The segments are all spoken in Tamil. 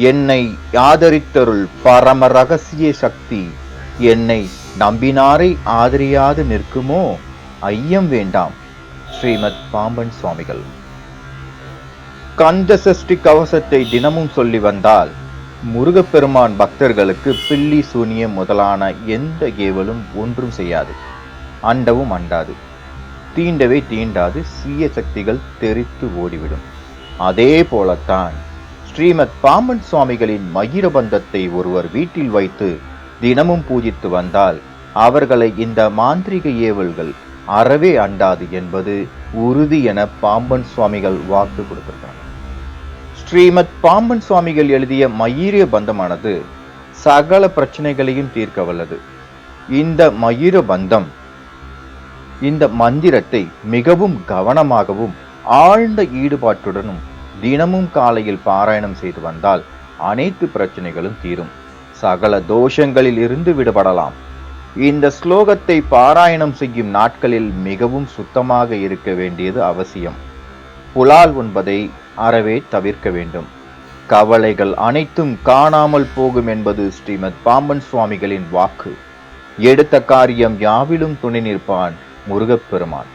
என்னை ஆதரித்தருள் பரம ரகசிய சக்தி. என்னை நம்பினாரை ஆதரியாது நிற்குமோ? ஐயம் வேண்டாம். ஸ்ரீமத் பாம்பன் சுவாமிகள். கந்த சஷ்டி கவசத்தை தினமும் சொல்லி வந்தால் முருகப்பெருமான் பக்தர்களுக்கு பில்லி சூனியம் முதலான எந்த ஏவலும் ஒன்றும் செய்யாது. அண்டவும் அண்டாது. தீண்டவே தீண்டாது. சீய சக்திகள் தெரித்து ஓடிவிடும். அதே போலத்தான் ஸ்ரீமத் பாம்பன் சுவாமிகளின் மகிரபந்தத்தை ஒருவர் வீட்டில் வைத்து தினமும் பூஜித்து வந்தால் அவர்களை இந்த மாந்திரிக ஏவல்கள் அறவே அண்டாது என்பது உறுதி என பாம்பன் சுவாமிகள் வாக்கு கொடுத்திருக்கிறார். ஸ்ரீமத் பாம்பன் சுவாமிகள் எழுதிய மயூரிய பந்தமானது சகல பிரச்சனைகளையும் தீர்க்க வல்லது. இந்த மயூர பந்தம் இந்த மந்திரத்தை மிகவும் கவனமாகவும் ஆழ்ந்த ஈடுபாட்டுடனும் தினமும் காலையில் பாராயணம் செய்து வந்தால் அனைத்து பிரச்சனைகளும் தீரும். சகல தோஷங்களில் இருந்து விடுபடலாம். இந்த ஸ்லோகத்தை பாராயணம் செய்யும் நாட்களில் மிகவும் சுத்தமாக இருக்க வேண்டியது அவசியம். புலால் உண்பதை அறவே தவிர்க்க வேண்டும். கவலைகள் அனைத்தும் காணாமல் போகும் என்பது ஸ்ரீமத் பாம்பன் சுவாமிகளின் வாக்கு. எடுத்த காரியம் யாவிலும் துணை நிற்பான் முருகப்பெருமான்.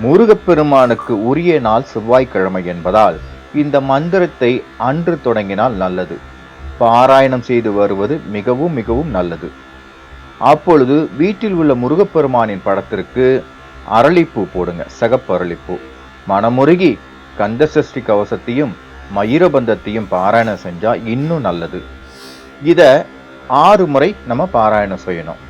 முருகப்பெருமானுக்கு உரிய நாள் செவ்வாய்க்கிழமை என்பதால் இந்த மந்திரத்தை அன்று தொடங்கினால் நல்லது. பாராயணம் செய்து வருவது மிகவும் மிகவும் நல்லது. அப்பொழுது வீட்டில் உள்ள முருகப்பெருமானின் படத்திற்கு அரளிப்பூ போடுங்க சகப்பு அரளிப்பூ. மனமுருகி கந்த சஷ்டி கவசத்தையும் மயூரபந்தத்தையும் பாராயணம் செஞ்சால் இன்னும் நல்லது. இதை ஆறு முறை நம்ம பாராயணம் செய்யணும்.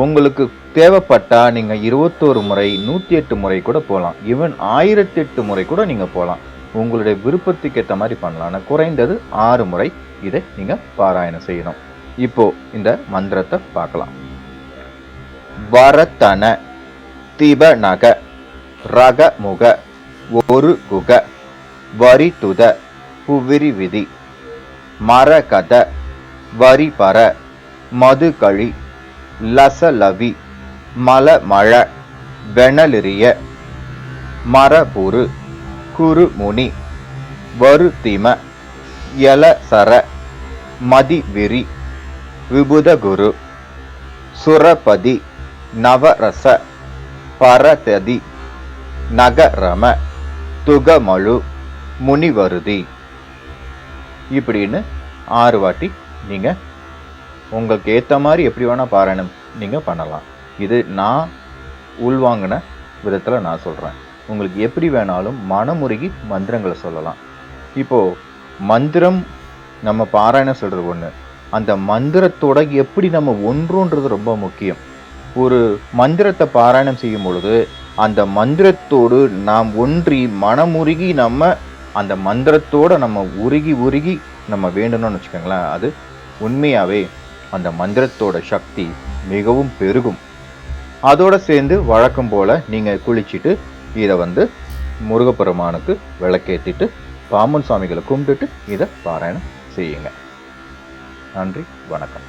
உங்களுக்கு தேவைப்பட்டால் நீங்கள் இருபத்தோரு முறை நூற்றி எட்டு முறை கூட போகலாம் ஈவன் ஆயிரத்தி எட்டு முறை கூட நீங்கள் போகலாம் உங்களுடைய விருப்பத்துக்கு ஏற்ற மாதிரி பண்ணலாம். குறைந்தது ஆறு முறை இதை நீங்கள் பாராயணம் செய்யணும். இப்போ இந்த மந்திரத்தை பார்க்கலாம். வரத்தன திபநக ரகமுக ஒரு குக வரிதுத புவிரி விதி மரகத வரிபர மதுகழி லசலவி மலமழ வெணலிரிய மரபுரு குருமுனி வருத்திம யலசர மதிவிரி விபுதகுரு சுரபதி நவரச பரததி நகரம துகமழு முனிவருதி. இப்படின்னு ஆறு வாட்டி நீங்கள் உங்களுக்கு ஏற்ற மாதிரி எப்படி வேணால் பாராயணம் நீங்கள் பண்ணலாம். இது நான் உள்வாங்கின விதத்தில் நான் சொல்கிறேன் உங்களுக்கு எப்படி வேணாலும் மனமுருகி மந்திரங்களை சொல்லலாம். இப்போ மந்திரம் நம்ம பாராயணம் சொல்கிறது ஒன்று அந்த மந்திரத்தோட எப்படி நம்ம ஒன்றுன்றது ரொம்ப முக்கியம். ஒரு மந்திரத்தை பாராயணம் செய்யும் பொழுது அந்த மந்திரத்தோடு நாம் ஒன்றி மனமுருகி நம்ம அந்த மந்திரத்தோடு நம்ம உருகி உருகி நம்ம வேண்டணும்னு வச்சுக்கோங்களேன். அது உண்மையாகவே அந்த மந்திரத்தோட சக்தி மிகவும் பெருகும். அதோட சேர்ந்து வழக்கம் போல நீங்கள் குளிச்சுட்டு இதை வந்து முருகப்பெருமானுக்கு விளக்கேற்றிட்டு பாம்பன் சுவாமிகளை கும்பிட்டுட்டு இதை பாராயணம் செய்யுங்க. நன்றி வணக்கம்.